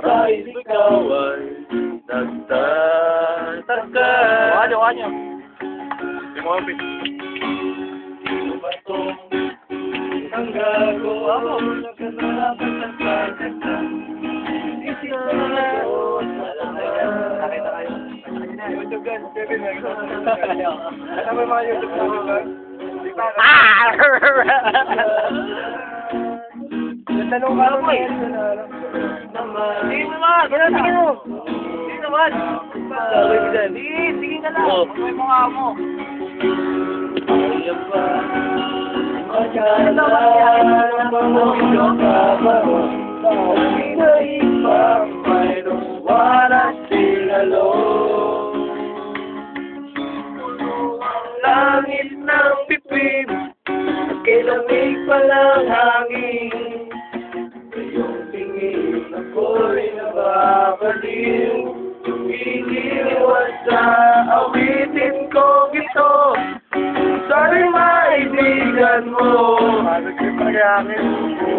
Ay, ikaw ay nagtataka Wanyo, wanyo Timopin Ano ba itong ang gagawa mo? Nagkakalaban ng kagatan Isip na na Nakita kayo Nakita kayo Nakita kayo Nakita kayo Nakita kayo Nakita kayo Nakita kayo Ah! Tanong ka lang eh. Sige naman! Ganun! Sige naman! Sige, sige ka lang. Yung mukha mo? Kaya ba? Magkala Pamulyo ka ba? Bakit na iba Mayroong waras tingalo Langit Kilamig pa lang hangin Iyong tingin ako'y nababaliw. Tumiliwas sa awitin kong ito. Sana'y maibigan mo. Ko.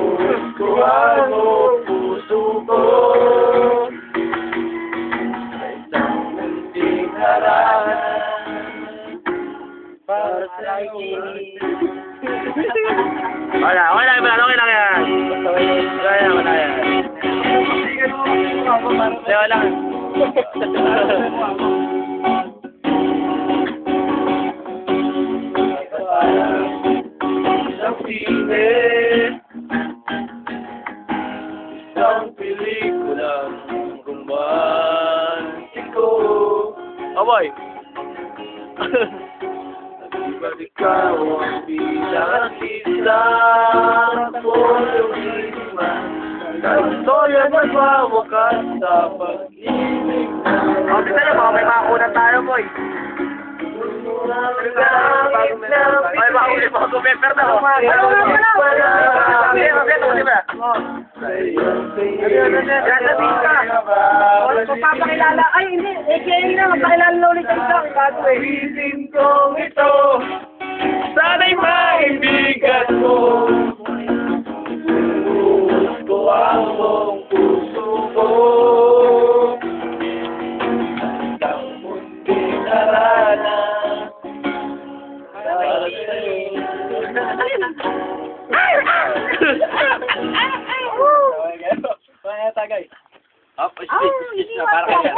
Kuhaan mo puso ko Wala, wala, wala, okay lang yan. Wala yan, wala yan. Hindi, wala. Isang pelikulang romantiko Aboy! Nag-ibag ikaw ang bilang isang polulisma Gusto yan nagwawakas sa pag-ibig O, tignan niyo, baka may makakunan tayo, boy. May mahuli pa ako, Pepper na. Ano nga pala? Sabi, sabi, sabi, ba? Magpapakilala. Ay, hindi. AKA na. Magpakilala na ulit ang isang. Bago eh. Ito, Kaya tagay. Up, speed, speed na, para kaya.